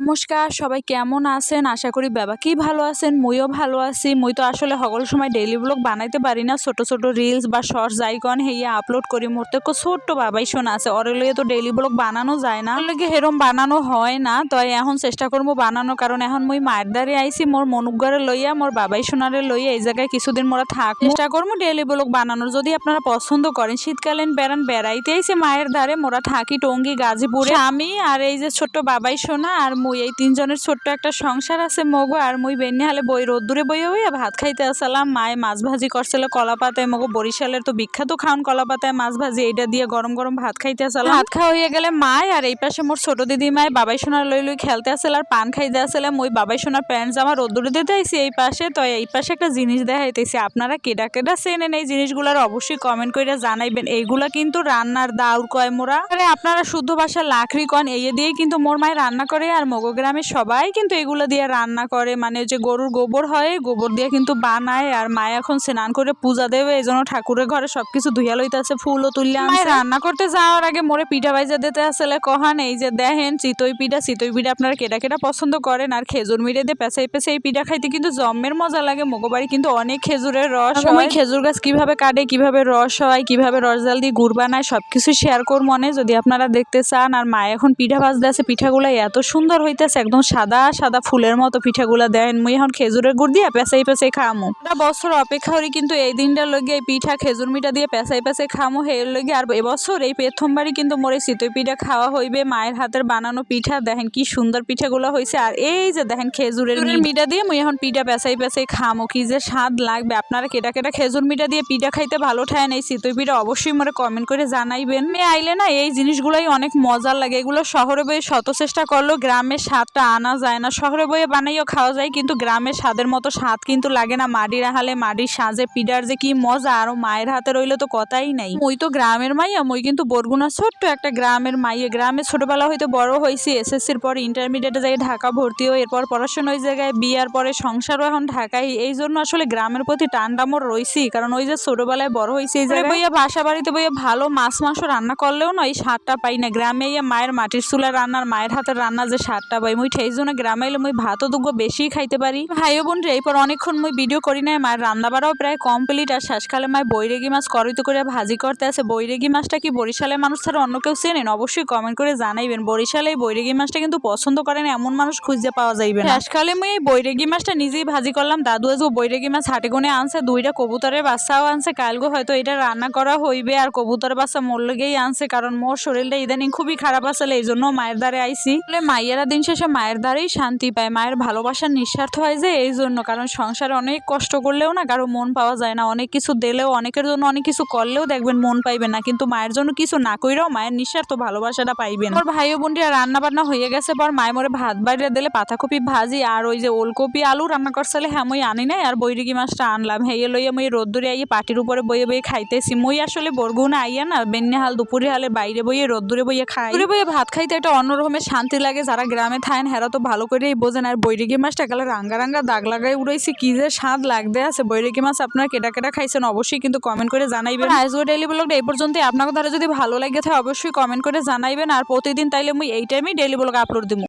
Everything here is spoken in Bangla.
নমস্কার, সবাই কেমন আছেন? আশা করি বাবা কি ভালো আছেন, মুইও ভালো আছি। মুই তো আসলে সকল সময় ডেইলি ব্লগ বানাইতে পারি না। ছোট ছোট রিলস বা শর্টস আইকন হেইয়া আপলোড করি। মোর তো ছোট্ট বাবাই শোনা আছে। ওর লগে তো ডেইলি ব্লগ বানানো যায় না। লগে হেরম বানানো হয় না। তো এখন চেষ্টা করব বানানো কারণ এখন মুই মায়ের দ্বারে আইছি, মোর মনুকগড়ে লইয়া, মোর বাবাই সোনারে লইয়া এই জায়গায় কিছুদিন মোরা থাক। চেষ্টা করব ডেইলি ব্লগ বানানোর। যদি আপনারা পছন্দ করেন, শীতকালীন বেড়ান, বেড়াইতে আইছি মায়ের দ্বারে, মোরা থাকি টঙ্গী, গাজীপুরে। আমি আর এই যে ছোট্ট বাবাই সোনা আর মুই এই তিনজনের ছোট্ট একটা সংসার আছে মগো, আর মুই বেন্নি হালে বই, রোদ্দুরে বইয়ে বইয়া ভাত খাইতে আসলাম। মায়ে মাছ ভাজি করছিল কলা পাতায়, মগো বরিশালের তো বিখ্যাত খাওন কলা পাতায় মাছ ভাজি, এইটা দিয়ে গরম গরম ভাত খাইতে আসলাম। ভাত খাওয়া হয়ে গেলে মায় আর এই পাশে মোর ছোট দিদি মায় বাবাই সোনার লই লই খেলতে আসলে আর পান খাইতে আসলে। মুই বাবাই সোনার প্যান্ট, জামা রোদ্দুরে দিতে আইছি এই পাশে, তো এই পাশে একটা জিনিস দেখাইতেছি। আপনারা কেডা কেডা চেনেন এই জিনিসগুলোর অবশ্যই কমেন্ট করে জানাইবেন। এইগুলা কিন্তু রান্নার দাউর কয় মোরা। আপনারা শুদ্ধ ভাষা লাখরি কন এই দিয়ে কিন্তু মোর মায় রান্না করে আর মগো গ্রামে সবাই কিন্তু এগুলো দিয়ে রান্না করে। মানে যে গরুর গোবর হয় গোবর দিয়ে কিন্তু বানায়। আর মায় এখন স্নান করে পূজা দেবে এই জন্য ঠাকুরের ঘরে সবকিছু ধুইয়া লইতেছে ফুলও তুললে আনছে। রান্না করতে যাওয়ার আগে মোরে পিঠা বাইজা দিতে আসলে কহান এই যে দেখেন চিতই পিঠা চিতই পিঠা আপনারা কেটা কেটা পছন্দ করেন? আর খেজুর মিড়ে দিয়ে পেঁচাই পেঁচাই পিঠা খাইতে কিন্তু জম্মের মজা লাগে। মগোবাড়ি কিন্তু অনেক খেজুরের রস হয়। খেজুর গাছ কীভাবে কাটে কীভাবে রস হয় কীভাবে রস জাল দিয়ে গুড় বানায় সবকিছু শেয়ার করব মনে। যদি আপনারা দেখতে চান আর মা এখন পিঠা ভাজতে আছে পিঠাগুলো এত সুন্দর হইতেছে একদম সাদা সাদা ফুলের মতো পিঠাগুলা দেন। মুই এখন খেজুরের গুড় দিয়ে পেঁচাই পেঁচাই খামু। একটা বছর অপেক্ষা করি কিন্তু এই দিনটার লগে এই পিঠা খেজুর মিঠা দিয়ে পেঁচাই পেঁচাই খামু। হের লগে আর এবছর এই প্রথমবারই কিন্তু মোর এই চিতই পিঠা খাওয়া হইবে। মায়ের হাতের বানানো পিঠা দেখেন কি সুন্দর পিঠাগুলো হয়েছে আর এই যে দেখেন খেজুরের মিঠা দিয়ে মুই এখন পিঠা পেঁচাই পেঁচাই খামু। কি যে স্বাদ লাগবে। আপনারা কেটা কেটা খেজুর মিঠা দিয়ে পিঠা খাইতে ভালো ঠায় এই চিতই পিঠা অবশ্যই মোরে কমেন্ট করে জানাইবেন। মেয়ে আইলে না এই জিনিসগুলোই অনেক মজার লাগে। এগুলো শহরে বই শত চেষ্টা করলেও গ্রামের স্বাদটা আনা যায় না। শহরে বইয়ে বানাইও খাওয়া যায় কিন্তু গ্রামের স্বাদের মতো স্বাদ কিন্তু লাগে না। মাটির হালে মাটির সাজে পিঠার যে কি মজা আর মায়ের হাতে রইলে তো কথাই নাই। মুই তো গ্রামের মাইয়া মুই কিন্তু বরগুনা ছোট্ট একটা গ্রামের মাইয়া। গ্রামে ছোটবেলা হইতে বড় হয়েছি এসএসসির পর ইন্টারমিডিয়েটে যাই ঢাকা ভর্তি হই এরপর পড়াশোনা ওই জায়গায় বিয়ার পরে সংসারও এখন ঢাকায় এই জন্য আসলে গ্রামের প্রতি টানটা মোর রইছি কারণ ওই যে ছোটবেলায় বড় হয়েছি এই জায়গায়। বইয়া বাসা বাড়িতে বইয়া ভালো মাছ মাংস রান্না করলেও না এই স্বাদটা পাই না। গ্রামে ইয়া মায়ের মাটির চুলা রান্নার মায়ের হাতের রান্না যে স্বাদটা পাই। মুই সেই জন্য গ্রামে এলে মুই ভাতও দুগো বেশি খাইতে পারি। ভাই বোন রে, এরপর অনেকক্ষণ মুই ভিডিও করি নাই। মায়ের রান্না বাড়াও প্রায় কমপ্লিট আর শেষকালে মায় বৈরেগি মাছ করিত করে ভাজি করতে আছে বৈরেগি মাছটা কি বরিশালের মানুষ ছাড়া অন্য কেউ চেনেন? অবশ্যই কমেন্ট করে জানাইবেন। বরিশালে এই বৈরেগি মাছটা কিন্তু পছন্দ করেন এমন মানুষ খুঁজে পাওয়া যাইবে না। শেষকালে মুই এই বৈরেগি মাছটা নিজেই ভাজি করলাম। দাদু আজও বৈরেগি মাছ হাটে গুনে আনছে, দুইটা কবুতরের বাচ্চাও আনছে। কালগো হয়তো এটা রান্না করা হইবে আর কবুতরের বাচ্চা মোর লগেই আনছে, কারণ মোর শরীরটা ইদানিং খুবই খারাপ আসলে এই জন্য মায়ের দ্বারে আইসি মাইয়েরা দিন শেষে মায়ের দ্বারেই শান্তি পায়। মায়ের ভালোবাসার নিঃস্বার্থ হয় যে এই জন্য, কারণ সংসারে অনেক কষ্ট করলেও না কারও মন পাওয়া যায় না। অনেক কিছু দিলেও, অনেকের জন্য অনেক কিছু করলেও দেখবেন মন পাইবে না। কিন্তু মায়ের জন্য কিছু না কইরাও মায়ের নিঃস্বার্থ ভালোবাসাটা পাইবেন। ওর ভাই ও বোনটিরা রান্না বান্না হয়ে গেছে পর মায়ের মোরে ভাত বাড়িয়ে দিলে, পাতাকপি ভাজি আর ওই যে ওলকপি, আলু রান্না করছিলে হ্যাঁ মই আনি নাই আর বৈরিগি মাছটা আনলাম। হেয়ে লইয়া মই রোদ্দুরে আইয়ে পাটির উপরে বইয়ে বইয়ে খাইতেছি। মই আসলে বরগুনা আইয়া না বেন্নে হাল দুপুরে হালে বাইরে বইয়ে রোদ্দুরে বইয়ে খাই। বইয়ে ভাত খাইতে একটা অন্যরকমের শান্তি লাগে, যারা গ্রামে থাকেন হেরা তো ভালো করেই বোঝেন। আর বৈরিগি মাছটা গেলে রাঙ্গা রাঙ্গা দাগ লাগাই উড়াইছে, কি যে স্বাদ লাগতে আছে। বৈরিগি মাছ আপনারা কেটা কেটা খাইছেন অবশ্যই কিন্তু কমেন্ট করে জানাইবেন। আইসগো ডেইলি ব্লগটা এই পর্যন্ত আপনাকে ধরে যদি ভালো লাগে থাকে, অবশ্যই কমেন্ট করে জানাইবেন। আর প্রতিদিন তাইলে মুই এই টাইমেই ডেলি ব্লগ আপলোড দিব